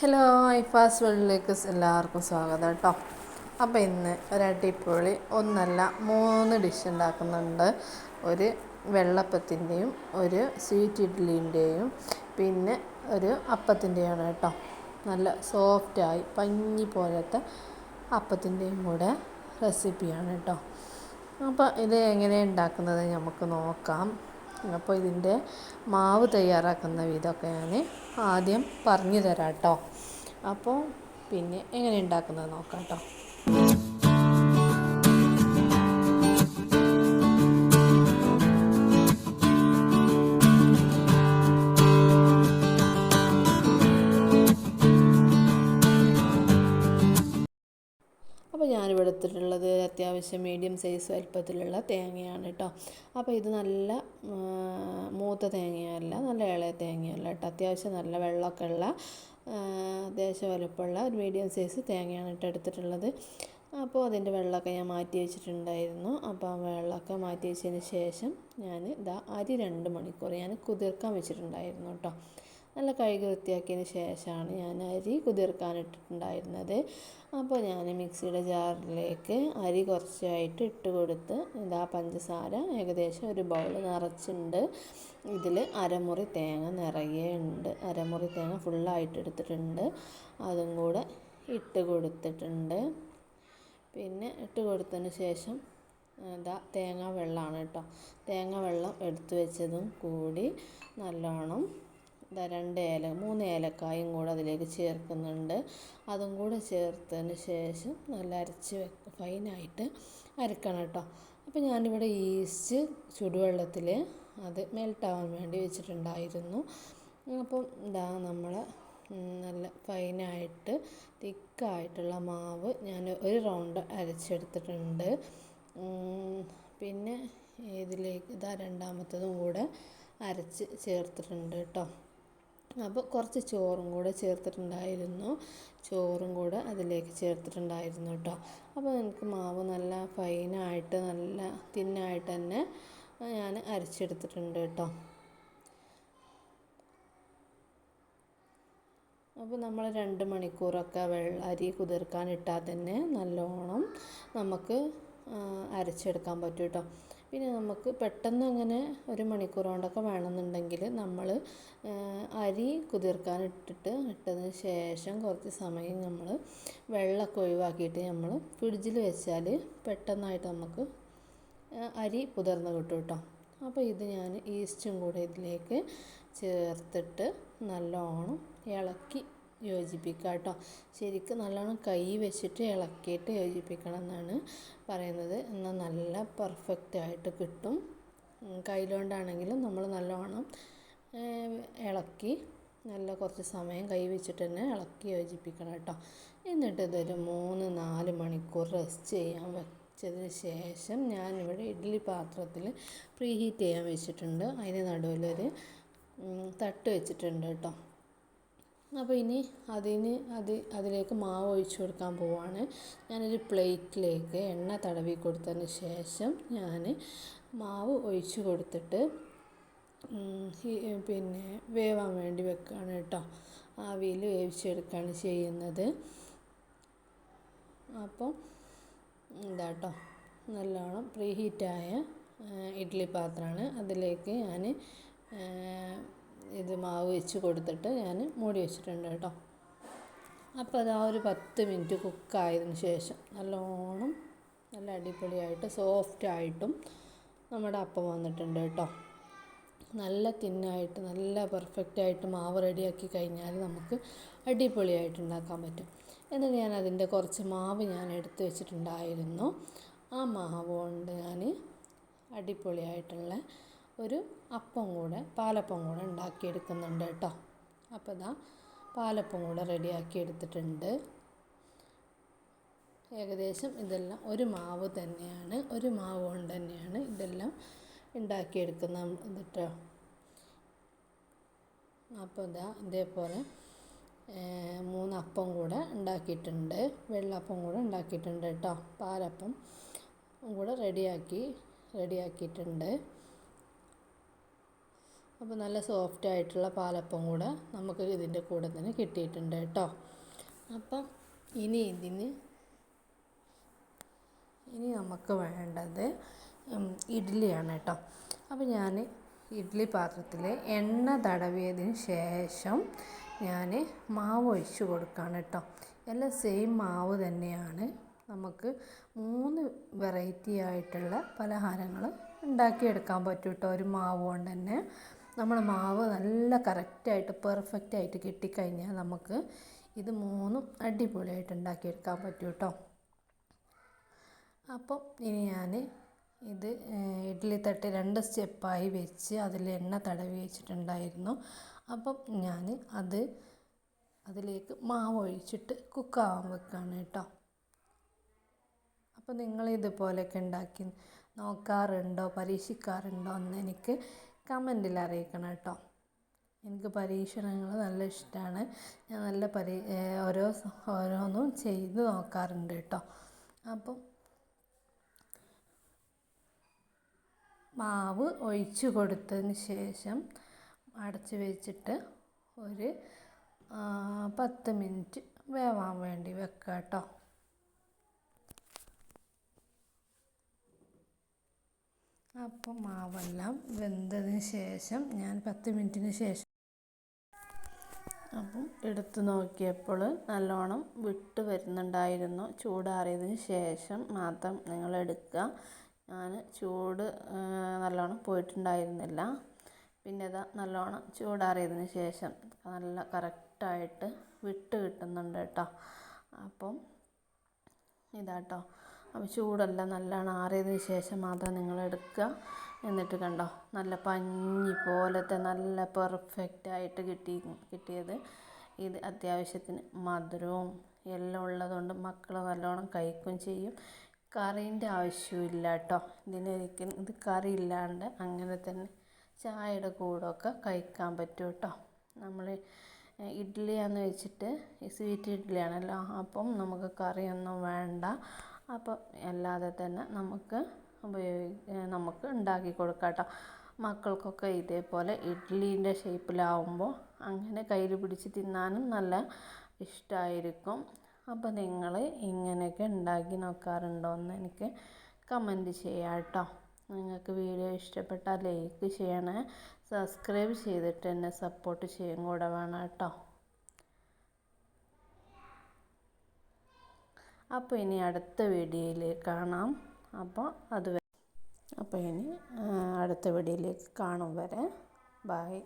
Hello ഐഫാസ് വേൾഡിലേക്ക് എല്ലാവർക്കും സ്വാഗതം കേട്ടോ അപ്പോൾ ഇന്ന് ഒരു അടിപൊളി ഒന്നല്ല മൂന്ന് ഡിഷ് ഉണ്ടാക്കുന്നുണ്ട്. ഒരു വെള്ളപ്പത്തിന്റെയും ഒരു സ്വീറ്റ് ഇഡ്ഡലിന്റെയും പിന്നെ ഒരു അപ്പത്തിന്റെയാണ് കേട്ടോ നല്ല സോഫ്റ്റായി പഞ്ഞി പോലത്തെ അപ്പത്തിന്റെയും കൂടെ റെസിപ്പിയാണ് കേട്ടോ അപ്പോൾ ഇത് എങ്ങനെ ഉണ്ടാക്കുന്നത് നമുക്ക് നോക്കാം. അപ്പോൾ ഇതിന്റെ മാവ് തയ്യാറാക്കുന്ന വിധമൊക്കെ ഞാൻ ആദ്യം പറഞ്ഞു തരാം കേട്ടോ. അപ്പോൾ പിന്നെ എങ്ങനെ ഉണ്ടാക്കുന്നത് നോക്കാം കേട്ടോ. എടുത്തിട്ടുള്ളത് അത്യാവശ്യം മീഡിയം സൈസ് വലുപ്പത്തിലുള്ള തേങ്ങയാണ് കേട്ടോ. അപ്പോൾ ഇത് നല്ല മൂത്ത തേങ്ങയല്ല നല്ല ഇളയ തേങ്ങയല്ല കേട്ടോ. അത്യാവശ്യം നല്ല വെള്ളമൊക്കെ ഉള്ള അത്യാവശ്യം വലുപ്പമുള്ള ഒരു മീഡിയം സൈസ് തേങ്ങയാണ് കേട്ടോ എടുത്തിട്ടുള്ളത്. അപ്പോൾ അതിന്റെ വെള്ളമൊക്കെ ഞാൻ മാറ്റി വെച്ചിട്ടുണ്ടായിരുന്നു. അപ്പോൾ ആ വെള്ളമൊക്കെ മാറ്റി വെച്ചതിന് ശേഷം ഞാൻ ഇതാ അരി രണ്ട് മണിക്കൂർ ഞാൻ കുതിർക്കാൻ വെച്ചിട്ടുണ്ടായിരുന്നു കേട്ടോ. നല്ല കഴുകി വൃത്തിയാക്കിയതിന് ശേഷമാണ് ഞാൻ അരി കുതിർക്കാനിട്ടിട്ടുണ്ടായിരുന്നത്. അപ്പോൾ ഞാൻ മിക്സിയുടെ ജാറിലേക്ക് അരി കുറച്ചായിട്ട് ഇട്ട് കൊടുത്ത് ഇതാ പഞ്ചസാര ഏകദേശം ഒരു ബൗൾ നിറച്ചുണ്ട് ഇതിൽ അരമുറി തേങ്ങ നിറയെ ഉണ്ട്. അരമുറി തേങ്ങ ഫുള്ളായിട്ട് എടുത്തിട്ടുണ്ട്. അതും കൂടെ ഇട്ട് കൊടുത്തിട്ടുണ്ട്. പിന്നെ ഇട്ട് കൊടുത്തതിന് ശേഷം ഇതാ തേങ്ങ വെള്ളമാണ് കേട്ടോ. തേങ്ങ വെള്ളം എടുത്തു വെച്ചതും കൂടി നല്ലോണം രണ്ട് ഏല മൂന്ന് ഏലക്കായും കൂടെ അതിലേക്ക് ചേർക്കുന്നുണ്ട്. അതും കൂടെ ചേർത്തതിന് ശേഷം നല്ല അരച്ച് വെക്ക ഫൈനായിട്ട് അരക്കണം കേട്ടോ. അപ്പോൾ ഞാനിവിടെ ഈസ്റ്റ് ചുടുവെള്ളത്തിൽ അത് മെൽട്ടാവാൻ വേണ്ടി വെച്ചിട്ടുണ്ടായിരുന്നു. അപ്പം ഇതാ നമ്മൾ നല്ല ഫൈനായിട്ട് തിക്കായിട്ടുള്ള മാവ് ഞാൻ ഒരു റൗണ്ട് അരച്ചെടുത്തിട്ടുണ്ട്. പിന്നെ ഇതിലേക്ക് ഇതാ രണ്ടാമത്തതും കൂടെ അരച്ച് ചേർത്തിട്ടുണ്ട് കേട്ടോ. അപ്പോൾ കുറച്ച് ചോറും കൂടെ ചേർത്തിട്ടുണ്ടായിരുന്നു. ചോറും കൂടെ അതിലേക്ക് ചേർത്തിട്ടുണ്ടായിരുന്നു കേട്ടോ. അപ്പോൾ എനിക്ക് മാവ് നല്ല ഫൈനായിട്ട് നല്ല തിന്നായിട്ട് തന്നെ ഞാൻ അരച്ചെടുത്തിട്ടുണ്ട് കേട്ടോ. അപ്പോൾ നമ്മൾ രണ്ട് മണിക്കൂറൊക്കെ വെള്ള അരി കുതിർക്കാൻ ഇട്ടാൽ തന്നെ നല്ലോണം നമുക്ക് അരച്ചെടുക്കാൻ പറ്റും കേട്ടോ. പിന്നെ നമുക്ക് പെട്ടെന്ന് അങ്ങനെ ഒരു മണിക്കൂർ കൊണ്ടൊക്കെ വേണമെന്നുണ്ടെങ്കിൽ നമ്മൾ അരി കുതിർക്കാൻ ഇട്ടിട്ട് ഇട്ടതിന് ശേഷം കുറച്ച് സമയം നമ്മൾ വെള്ളമൊക്കെ ഒഴിവാക്കിയിട്ട് നമ്മൾ ഫ്രിഡ്ജിൽ വെച്ചാൽ പെട്ടെന്നായിട്ട് നമുക്ക് അരി കുതിർന്ന് കിട്ടും കേട്ടോ. അപ്പോൾ ഇത് ഞാൻ ഈസ്റ്റും കൂടെ ഇതിലേക്ക് ചേർത്തിട്ട് നല്ലോണം ഇളക്കി യോജിപ്പിക്കുക കേട്ടോ ശരിക്കും നല്ലോണം കൈ വെച്ചിട്ട് ഇളക്കിയിട്ട് യോജിപ്പിക്കണം എന്നാണ് പറയുന്നത്. എന്നാൽ നല്ല പെർഫെക്റ്റ് ആയിട്ട് കിട്ടും. കയ്യിലോണ്ടാണെങ്കിലും നമ്മൾ നല്ലോണം ഇളക്കി നല്ല കുറച്ച് സമയം കൈ വെച്ചിട്ട് തന്നെ ഇളക്കി യോജിപ്പിക്കണം കേട്ടോ. എന്നിട്ട് ഇതൊരു മൂന്ന് നാല് മണിക്കൂർ റെസ്റ്റ് ചെയ്യാൻ വെച്ചതിന് ശേഷം ഞാനിവിടെ ഇഡ്ഡലി പാത്രത്തിൽ പ്രീ ഹീറ്റ് ചെയ്യാൻ വെച്ചിട്ടുണ്ട്. അതിന് നടുവിലൊരു തട്ട് വെച്ചിട്ടുണ്ട് കേട്ടോ. അപ്പോൾ ഇനി അതിന് അത് അതിലേക്ക് മാവ് ഒഴിച്ച് കൊടുക്കാൻ പോവാണ്. ഞാനൊരു പ്ലേറ്റിലേക്ക് എണ്ണ തടവി കൊടുത്തതിന് ശേഷം ഞാൻ മാവ് ഒഴിച്ച് കൊടുത്തിട്ട് പിന്നെ വേവാൻ വേണ്ടി വെക്കുകയാണ് കേട്ടോ. ആവിയിൽ വേവിച്ചെടുക്കുകയാണ് ചെയ്യുന്നത്. അപ്പോൾ ഇതാട്ടോ നല്ലോണം പ്രീ ഹീറ്റായ ഇഡ്ഡലി പാത്രമാണ്. അതിലേക്ക് ഞാൻ ഇത് മാവ് വെച്ച് കൊടുത്തിട്ട് ഞാൻ മൂടി വെച്ചിട്ടുണ്ട് കേട്ടോ. അപ്പോൾ അത് ആ ഒരു പത്ത് മിനിറ്റ് കുക്കായതിന് ശേഷം നല്ലോണം നല്ല അടിപൊളിയായിട്ട് സോഫ്റ്റ് സോഫ്റ്റായിട്ടും നമ്മുടെ അപ്പം വന്നിട്ടുണ്ട് കേട്ടോ. നല്ല തിന്നായിട്ട് നല്ല പെർഫെക്റ്റ് ആയിട്ട് മാവ് റെഡിയാക്കി കഴിഞ്ഞാൽ നമുക്ക് അടിപൊളിയായിട്ട് ഉണ്ടാക്കാൻ പറ്റും. എന്നിട്ട് ഞാൻ അതിന്റെ കുറച്ച് മാവ് ഞാൻ എടുത്തു വെച്ചിട്ടുണ്ടായിരുന്നു. ആ മാവ് കൊണ്ട് ഞാൻ അടിപൊളിയായിട്ടുള്ള ഒരു അപ്പം കൂടെ പാലപ്പം കൂടെ ഉണ്ടാക്കിയെടുക്കുന്നുണ്ട് കേട്ടോ. അപ്പോൾ ഇതാ പാലപ്പം കൂടെ റെഡിയാക്കി എടുത്തിട്ടുണ്ട് ഏകദേശം ഇതെല്ലാം ഒരു മാവ് തന്നെയാണ് ഒരു മാവ് കൊണ്ട് തന്നെയാണ് ഇതെല്ലാം ഉണ്ടാക്കിയെടുക്കുന്ന കേട്ടോ. അപ്പോൾ ഇതാ ഇതേപോലെ മൂന്നപ്പം കൂടെ ഉണ്ടാക്കിയിട്ടുണ്ട് വെള്ളപ്പം കൂടെ ഉണ്ടാക്കിയിട്ടുണ്ട് കേട്ടോ. പാലപ്പം കൂടെ റെഡിയാക്കി റെഡിയാക്കിയിട്ടുണ്ട്. അപ്പോൾ നല്ല സോഫ്റ്റ് ആയിട്ടുള്ള പാലപ്പം കൂടെ നമുക്ക് ഇതിന്റെ കൂടെ തന്നെ കിട്ടിയിട്ടുണ്ട് കേട്ടോ. അപ്പം ഇനി ഇതിന് ഇനി നമുക്ക് വേണ്ടത് ഇഡ്ഡലിയാണ് കേട്ടോ. അപ്പോൾ ഞാൻ ഇഡ്ഡലി പാത്രത്തിൽ എണ്ണ തടവിയതിന് ശേഷം ഞാൻ മാവ് ഒഴിച്ച് കൊടുക്കുകയാണ് കേട്ടോ. എല്ലാം സെയിം മാവ് തന്നെയാണ്. നമുക്ക് മൂന്ന് വെറൈറ്റി ആയിട്ടുള്ള പലഹാരങ്ങൾ ഉണ്ടാക്കിയെടുക്കാൻ പറ്റും കേട്ടോ ഒരു മാവ് കൊണ്ട് തന്നെ. നമ്മൾ മാവ് നല്ല കറക്റ്റായിട്ട് പെർഫെക്റ്റ് ആയിട്ട് കിട്ടിക്കഴിഞ്ഞാൽ നമുക്ക് ഇത് മൂന്നും അടിപൊളിയായിട്ട് ഉണ്ടാക്കിയെടുക്കാൻ പറ്റും കേട്ടോ അപ്പം ഇനി ഞാൻ ഇത് ഇഡ്ഡലി തട്ട് രണ്ട് സ്റ്റെപ്പായി വെച്ച് അതിൽ എണ്ണ തടവി വെച്ചിട്ടുണ്ടായിരുന്നു. അപ്പം ഞാൻ അത് അതിലേക്ക് മാവ് ഒഴിച്ചിട്ട് കുക്കാവാൻ വെക്കുകയാണ് കേട്ടോ അപ്പോൾ നിങ്ങൾ ഇതുപോലെയൊക്കെ ഉണ്ടാക്കി നോക്കാറുണ്ടോ പരീക്ഷിക്കാറുണ്ടോ എന്ന് എനിക്ക് കമന്റിൽ അറിയിക്കണം കേട്ടോ. എനിക്ക് പരീക്ഷണങ്ങൾ നല്ല ഇഷ്ടമാണ്. ഞാൻ നല്ല പരീ ഓരോ ഓരോന്നും ചെയ്ത് നോക്കാറുണ്ട് കേട്ടോ. അപ്പം മാവ് ഒഴിച്ച് കൊടുത്തതിന് ശേഷം അടച്ച് വെച്ചിട്ട് ഒരു പത്ത് മിനിറ്റ് വേവാൻ വേണ്ടി വെക്കുക കേട്ടോ അപ്പം മാവെല്ലാം വെന്തതിന് ശേഷം ഞാൻ പത്ത് മിനിറ്റിന് ശേഷം അപ്പം എടുത്തു നോക്കിയപ്പോൾ നല്ലോണം വിട്ട് വരുന്നുണ്ടായിരുന്നു. ചൂടാറിയതിന് ശേഷം മാത്രം നിങ്ങൾ എടുക്കുക. ഞാൻ ചൂട് നല്ലോണം പോയിട്ടുണ്ടായിരുന്നില്ല. പിന്നെ ഇതാ നല്ലോണം ചൂടാറിയതിന് ശേഷം നല്ല കറക്റ്റായിട്ട് വിട്ട് കിട്ടുന്നുണ്ട് കേട്ടോ. അപ്പം ഇതാട്ടോ. ചൂടെല്ലാം നല്ലോണം ആറിയതിന് ശേഷം മാത്രം നിങ്ങൾ എടുക്കുക. എന്നിട്ട് കണ്ടോ നല്ല പഞ്ഞി പോലത്തെ നല്ല പെർഫെക്റ്റ് ആയിട്ട് കിട്ടി കിട്ടിയത്. ഇത് അത്യാവശ്യത്തിന് മധുരവും എല്ലാം ഉള്ളതുകൊണ്ട് മക്കൾ നല്ലോണം കഴിക്കുകയും ചെയ്യും. കറീന്റെ ആവശ്യമില്ല കേട്ടോ. ഇതിനൊരിക്കലും ഇത് കറി ഇല്ലാണ്ട് അങ്ങനെ തന്നെ ചായയുടെ കൂടെയൊക്കെ കഴിക്കാൻ പറ്റും കേട്ടോ. നമ്മൾ ഇഡ്ഡലിയാന്ന് വെച്ചിട്ട് സ്വീറ്റ് ഇഡ്ഡലിയാണല്ലോ അപ്പം നമുക്ക് കറിയൊന്നും വേണ്ട. അപ്പം അല്ലാതെ തന്നെ നമുക്ക് ഉപയോഗി നമുക്ക് ഉണ്ടാക്കി കൊടുക്കാം കേട്ടോ മക്കൾക്കൊക്കെ ഇതേപോലെ ഇഡ്ഡലീന്റെ ഷേപ്പിലാവുമ്പോൾ അങ്ങനെ കയ്യിൽ പിടിച്ച് തിന്നാനും നല്ല ഇഷ്ടമായിരിക്കും അപ്പോൾ നിങ്ങൾ ഇങ്ങനെയൊക്കെ ഉണ്ടാക്കി നോക്കാറുണ്ടോ എന്ന് എനിക്ക് കമന്റ് ചെയ്യാം കേട്ടോ നിങ്ങൾക്ക് വീഡിയോ ഇഷ്ടപ്പെട്ടാൽ ലൈക്ക് ചെയ്യണേ സബ്സ്ക്രൈബ് ചെയ്തിട്ട് എന്നെ സപ്പോർട്ട് ചെയ്യും കൂടെ വേണം കേട്ടോ അപ്പോൾ ഇനി അടുത്ത വീഡിയോയിൽ കാണാം. അപ്പോൾ അത് അപ്പോൾ ഇനി അടുത്ത വീഡിയോയിലേക്ക് കാണും വരെ. ബായ്